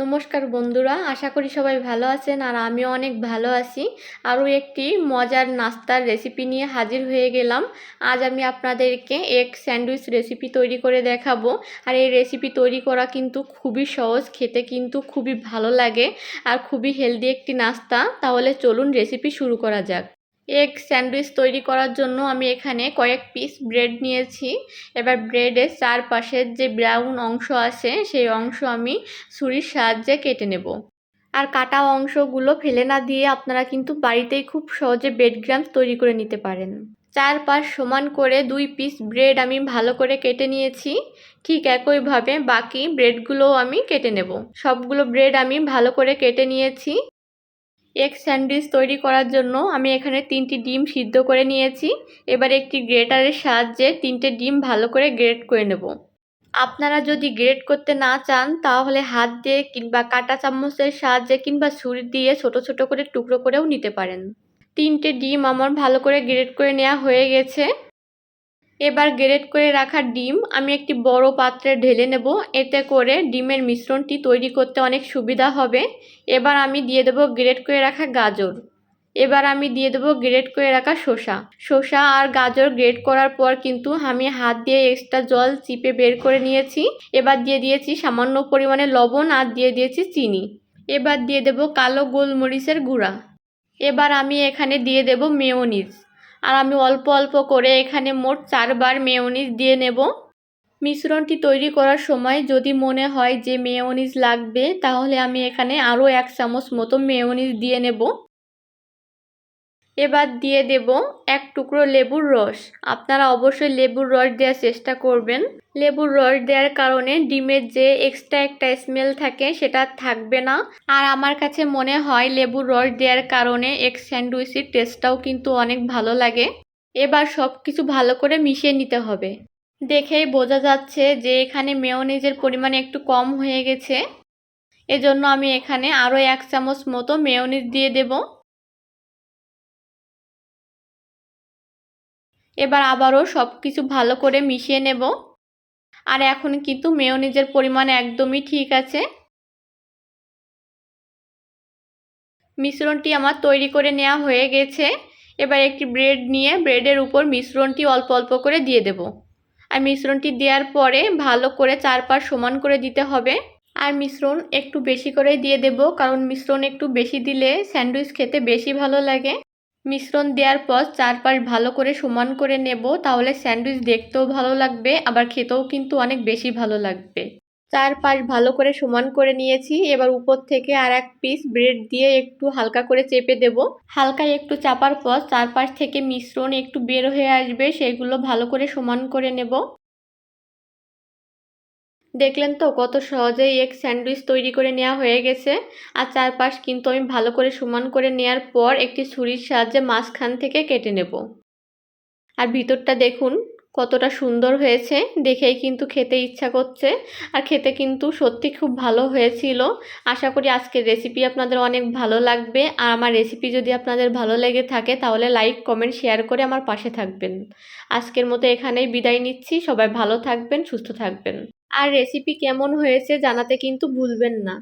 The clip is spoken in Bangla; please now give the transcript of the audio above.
নমস্কার বন্ধুরা, আশা করি সবাই ভালো আছেন আর আমিও অনেক ভালো আছি। আরও একটি মজার নাস্তার রেসিপি নিয়ে হাজির হয়ে গেলাম। আজ আমি আপনাদেরকে এক স্যান্ডউইচ রেসিপি তৈরি করে দেখাবো। আর এই রেসিপি তৈরি করা কিন্তু খুবই সহজ, খেতে কিন্তু খুবই ভালো লাগে আর খুবই হেলদি একটি নাস্তা। তাহলে চলুন রেসিপি শুরু করা যাক। এগ স্যান্ডউইচ তৈরি করার জন্য আমি এখানে কয়েক পিস ব্রেড নিয়েছি। এবার ব্রেডের চারপাশের যে ব্রাউন অংশ আছে, সেই অংশ আমি ছুরির সাহায্যে কেটে নেব। আর কাটা অংশগুলো ফেলে না দিয়ে আপনারা কিন্তু বাড়িতেই খুব সহজে ব্রেড গ্রাম তৈরি করে নিতে পারেন। চারপাশ সমান করে দুই পিস ব্রেড আমি ভালো করে কেটে নিয়েছি। ঠিক একইভাবে বাকি ব্রেডগুলোও আমি কেটে নেব। সবগুলো ব্রেড আমি ভালো করে কেটে নিয়েছি। এগ স্যান্ডউইচ তৈরি করার জন্য আমি এখানে তিনটি ডিম সিদ্ধ করে নিয়েছি। এবার একটি গ্রেটারের সাহায্যে তিনটে ডিম ভালো করে গ্রেট করে নেব। আপনারা যদি গ্রেট করতে না চান, তাহলে হাত দিয়ে কিংবা কাটা চামচের সাহায্যে কিংবা ছুরি দিয়ে ছোট ছোট করে টুকরো করেও নিতে পারেন। তিনটে ডিম আমার ভালো করে গ্রেট করে নেওয়া হয়ে গেছে। এবার গ্রেট করে রাখা ডিম, আমি একটি বড় পাত্রে ঢেলে নেব। এতে করে ডিমের মিশ্রণটি তৈরি করতে অনেক সুবিধা হবে। এবার আমি দিয়ে দেবো গ্রেট করে রাখা গাজর। এবার আমি দিয়ে দেবো গ্রেট করে রাখা শসা। শসা আর গাজর গ্রেট করার পর কিন্তু আমি হাত দিয়ে এক্সট্রা জল চিপে বের করে নিয়েছি। এবার দিয়ে দিয়েছি সামান্য পরিমাণে লবণ আর দিয়ে দিয়েছি চিনি। এবার দিয়ে দেবো কালো গোলমরিচের গুঁড়া। এবার আমি এখানে দিয়ে দেব মেয়োনিজ। আর আমি অল্প অল্প করে এখানে মোট চারবার মেয়নিজ দিয়ে নেব। মিশ্রণটি তৈরি করার সময় যদি মনে হয় যে মেয়োনিজ লাগবে, তাহলে আমি এখানে আরও এক চামচ মতো মেয়নিজ দিয়ে নেব। এবার দিয়ে দেব এক টুকরো লেবুর রস। আপনারা অবশ্যই লেবুর রস দেওয়ার চেষ্টা করবেন। লেবুর রস দেওয়ার কারণে ডিমের যে এক্সট্রা একটা স্মেল থাকে সেটা থাকবে না। আর আমার কাছে মনে হয় লেবুর রস দেওয়ার কারণে এক স্যান্ডউইচের টেস্টটাও কিন্তু অনেক ভালো লাগে। এবার সব কিছু ভালো করে মিশিয়ে নিতে হবে। দেখেই বোঝা যাচ্ছে যে এখানে মেয়োনিজের পরিমাণ একটু কম হয়ে গেছে। এজন্য আমি এখানে আরও এক চামচ মতো মেয়োনিজ দিয়ে দেবো। এবার আবারও সব কিছু ভালো করে মিশিয়ে নেব। আর এখন কিন্তু মেয়োনিজের পরিমাণ একদমই ঠিক আছে। মিশ্রণটি আমার তৈরি করে নেওয়া হয়ে গেছে। এবার একটি ব্রেড নিয়ে ব্রেডের উপর মিশ্রণটি অল্প অল্প করে দিয়ে দেব। আর মিশ্রণটি দেওয়ার পরে ভালো করে চারপাশ সমান করে দিতে হবে। আর মিশ্রণ একটু বেশি করে দিয়ে দেব, কারণ মিশ্রণ একটু বেশি দিলে স্যান্ডউইচ খেতে বেশি ভালো লাগে। মিশ্রণ দেওয়ার পর চারপাশ ভালো করে সমান করে নেব, তাহলে স্যান্ডউইচ দেখতেও ভালো লাগবে, আবার খেতেও কিন্তু অনেক বেশি ভালো লাগবে। চারপাশ ভালো করে সমান করে নিয়েছি, এবার উপর থেকে আর এক পিস ব্রেড দিয়ে একটু হালকা করে চেপে দেব। হালকা একটু চাপার পর চারপাশ থেকে মিশ্রণ একটু বের হয়ে আসবে, সেগুলো ভালো করে সমান করে নেব। দেখলেন তো কত সহজেই এক স্যান্ডউইচ তৈরি করে নেওয়া হয়ে গেছে। আর চারপাশ কিন্তু আমি ভালো করে সমান করে নেওয়ার পর একটি ছুরির সাহায্যে মাঝখান থেকে কেটে নেব। আর ভিতরটা দেখুন, কতটা সুন্দর হয়েছে। দেখেই কিন্তু খেতে ইচ্ছা করছে। আর খেতে কিন্তু সত্যি খুব ভালো হয়েছিল। আশা করি আজকের রেসিপি আপনাদের অনেক ভালো লাগবে। আর আমার রেসিপি যদি আপনাদের ভালো লেগে থাকে, তাহলে লাইক কমেন্ট শেয়ার করে আমার পাশে থাকবেন। আজকের মতো এখানেই বিদায় নিচ্ছি। সবাই ভালো থাকবেন, সুস্থ থাকবেন। আর রেসিপি কেমন হয়েছে জানাতে কিন্তু ভুলবেন না।